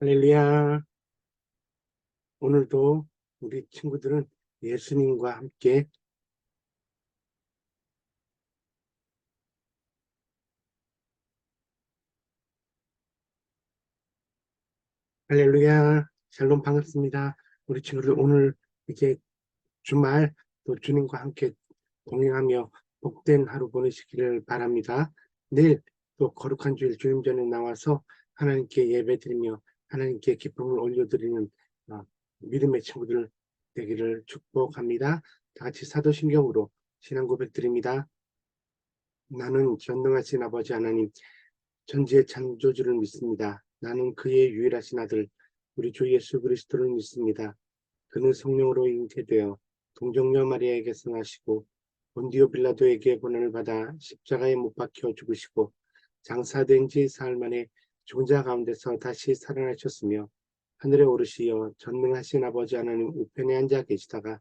할렐루야. 오늘도 우리 친구들은 예수님과 함께 할렐루야. 샬롬 반갑습니다. 우리 친구들 오늘 이제 주말 또 주님과 함께 동행하며 복된 하루 보내시기를 바랍니다. 내일 또 거룩한 주일 주님 전에 나와서 하나님께 예배드리며 하나님께 기쁨을 올려드리는 어, 믿음의 친구들 되기를 축복합니다. 다 같이 사도신경으로 신앙 고백 드립니다. 나는 전능하신 아버지 하나님 전지의 창조주를 믿습니다. 나는 그의 유일하신 아들 우리 주 예수 그리스도를 믿습니다. 그는 성령으로 잉태되어 동정녀 마리아에게 성하시고 본디오 빌라도에게 고난을 받아 십자가에 못 박혀 죽으시고 장사된 지 사흘 만에 죽은 자 가운데서 다시 살아나셨으며 하늘에 오르시어 전능하신 아버지 하나님 우편에 앉아 계시다가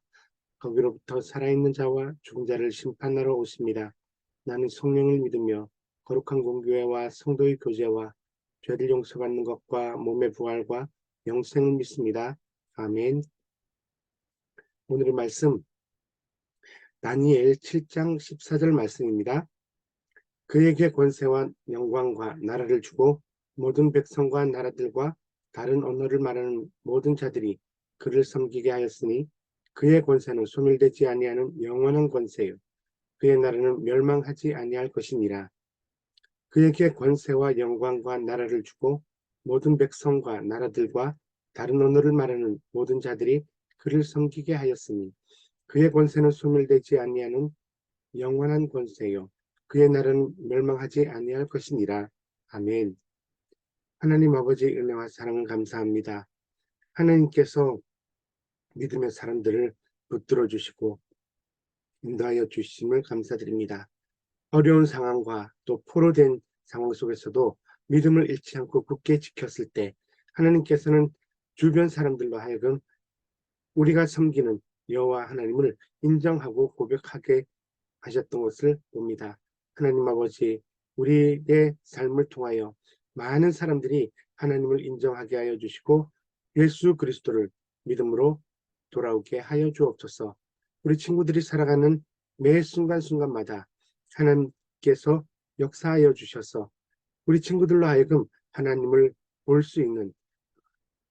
거기로부터 살아있는 자와 죽은 자를 심판하러 오십니다. 나는 성령을 믿으며 거룩한 공교회와 성도의 교제와 죄를 용서받는 것과 몸의 부활과 영생을 믿습니다. 아멘. 오늘의 말씀 다니엘 7장 14절 말씀입니다. 그에게 권세와 영광과 나라를 주고 모든 백성과 나라들과 다른 언어를 말하는 모든 자들이 그를 섬기게 하였으니 그의 권세는 소멸되지 아니하는 영원한 권세요. 그의 나라는 멸망하지 아니할 것이니라. 그에게 권세와 영광과 나라를 주고 모든 백성과 나라들과 다른 언어를 말하는 모든 자들이 그를 섬기게 하였으니 그의 권세는 소멸되지 아니하는 영원한 권세요. 그의 나라는 멸망하지 아니할 것이니라. 아멘. 하나님 아버지의 은혜와 사랑을 감사합니다. 하나님께서 믿음의 사람들을 붙들어 주시고 인도하여 주심을 감사드립니다. 어려운 상황과 또 포로된 상황 속에서도 믿음을 잃지 않고 굳게 지켰을 때 하나님께서는 주변 사람들로 하여금 우리가 섬기는 여호와 하나님을 인정하고 고백하게 하셨던 것을 봅니다. 하나님 아버지 우리의 삶을 통하여 많은 사람들이 하나님을 인정하게 하여 주시고 예수 그리스도를 믿음으로 돌아오게 하여 주옵소서. 우리 친구들이 살아가는 매 순간순간마다 하나님께서 역사하여 주셔서 우리 친구들로 하여금 하나님을 볼 수 있는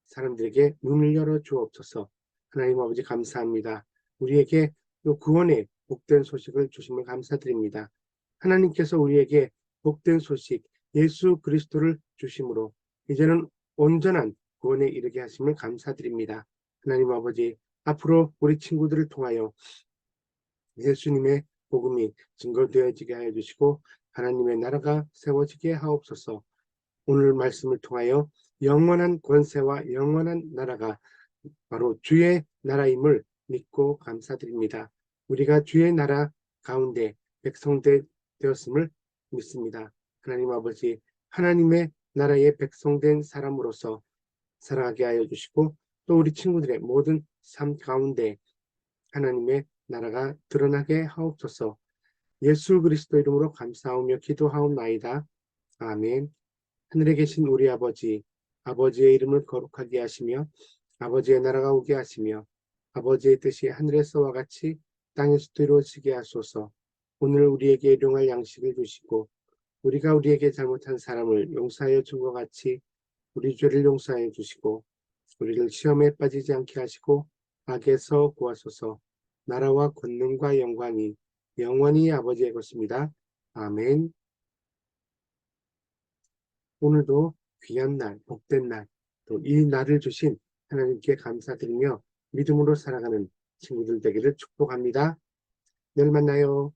사람들에게 눈을 열어 주옵소서. 하나님 아버지 감사합니다. 우리에게 구원의 복된 소식을 주심을 감사드립니다. 하나님께서 우리에게 복된 소식, 예수 그리스도를 주심으로 이제는 온전한 구원에 이르게 하심을 감사드립니다. 하나님 아버지 앞으로 우리 친구들을 통하여 예수님의 복음이 증거되어지게 하여 주시고 하나님의 나라가 세워지게 하옵소서 오늘 말씀을 통하여 영원한 권세와 영원한 나라가 바로 주의 나라임을 믿고 감사드립니다. 우리가 주의 나라 가운데 백성 되었음을 믿습니다. 하나님 아버지 하나님의 나라의 백성된 사람으로서 살아가게 하여 주시고 또 우리 친구들의 모든 삶 가운데 하나님의 나라가 드러나게 하옵소서. 예수 그리스도 이름으로 감사하며 기도하옵나이다. 아멘. 하늘에 계신 우리 아버지 아버지의 이름을 거룩하게 하시며 아버지의 나라가 오게 하시며 아버지의 뜻이 하늘에서와 같이 땅에서도 이루어지게 하소서. 오늘 우리에게 일용할 양식을 주시고 우리가 우리에게 잘못한 사람을 용서하여 준 것 같이 우리 죄를 용서하여 주시고 우리를 시험에 빠지지 않게 하시고 악에서 구하소서 나라와 권능과 영광이 영원히 아버지의 것입니다. 아멘 오늘도 귀한 날, 복된 날, 또 이 날을 주신 하나님께 감사드리며 믿음으로 살아가는 친구들 되기를 축복합니다. 내일 만나요.